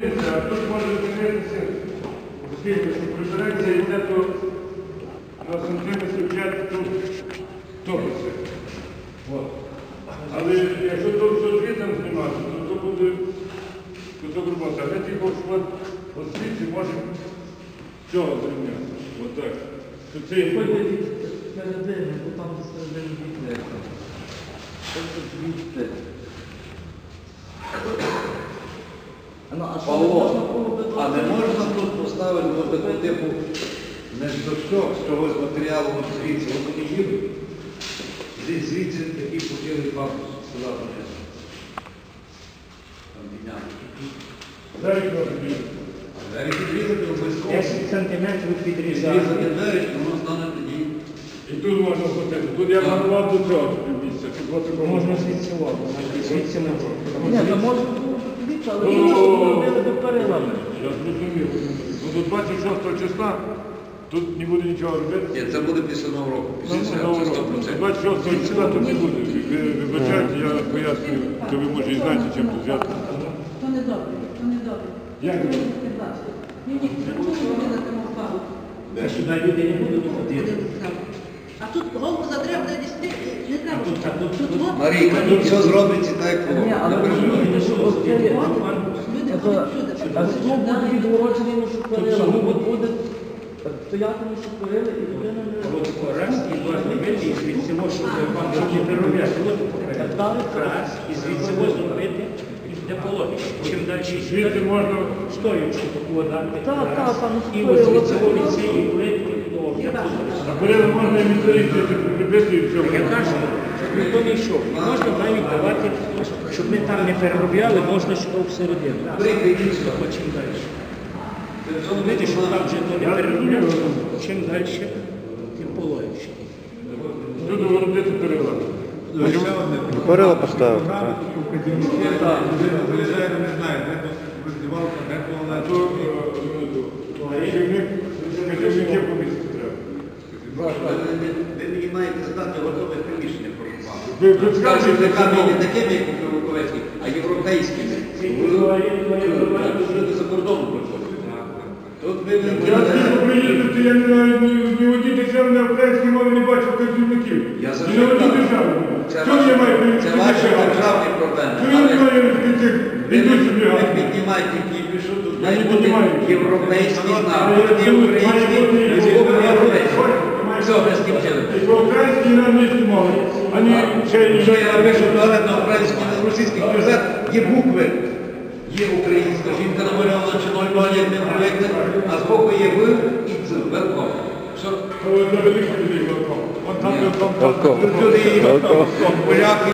Тут може змінитися, оскільки прибереться йде то на сантиметрів 5 тут топиться. Але якщо то все звітом знімати, то то буде то то грубо. А ми тільки от можемо цього зрівняти. От так. То це є Виходить середини, бо там середини вікне. Тобто звідти. Ну, а що не можна Павло, було би а не тут? можна тут поставити було таку типу не з дощок, з чогось матеріалу от звідси, от вони їдуть. Звідси, звідси такий похилий папус сюди вниз. Там. Зараз трохи. А двері підрізати обов'язково. 10 сантиметрів підрізати. Підрізати двері, і воно стане тоді. І тут можна ходити. Тут я планував до цього місця, щоб такого Можна звідси воду, звідси можна. Ні, то можна було але Ну, Я зрозумів. Ну до 26 числа тут не буде нічого робити. Ні, це буде після Нового року. Після Нового це року. 100%. 26 числа тут не буде. Ви вибачайте, я пояснюю, то ви може і знаєте, чим тут зв'язано. То не добре, то не добре. Як не добре? Ні, на тому впали? А сюди люди не будуть ходити. А тут голову затреб де десь не треба. тут, а тут, Тут Марійка, тут все зробиться так, як Ні, але Не переживай. розумієте, що от це є. люди ходять сюди. А ну буде відгороджений на шукарила, ну от буде стояти на шукарила і людина не От раз і два зробити, і звідси вам щоб не переробляти. От раз, і звідси можна зробити, і. Чим далі Звідти можна стоячи таку дати. Так, так, там І ось звідси от- від цієї плитки до а перед можна і відповісти, прибити і все. Я кажу, ніхто не йшов. І можна навіть давати, щоб ми там не переробляли, можна що всередину. Йдіть чим далі? Видите, що там вже то не переробляли, чим далі, тим пологіше. Люди воротити перила. Перила поставив. так. Виїжджає, не знаю, де тут роздівалка, де А туалет. то керівник, керівники по місту треба. Ви ви мені маєте здати готове приміщення це не такими, як у Кривоковецькій, а європейськими. Люди за кордоном приходять. Тут ви Я не знаю, ні- ні в одній державі на українській мові не бачив працівників. Я державі. Це ваші- державні проблеми. Не ви не не піднімайте що тут має бути піднімаю. європейський знак, Але не тут має український, бути європейський. європейський. Все, ми скінчили. І по українській і не ще Що Якщо я напишу туалет на українській, на російських книжках, є букви. Є українська жінка намальована чи ноль як не проєкти, а збоку є ви і це велком. От там, люди і поляки.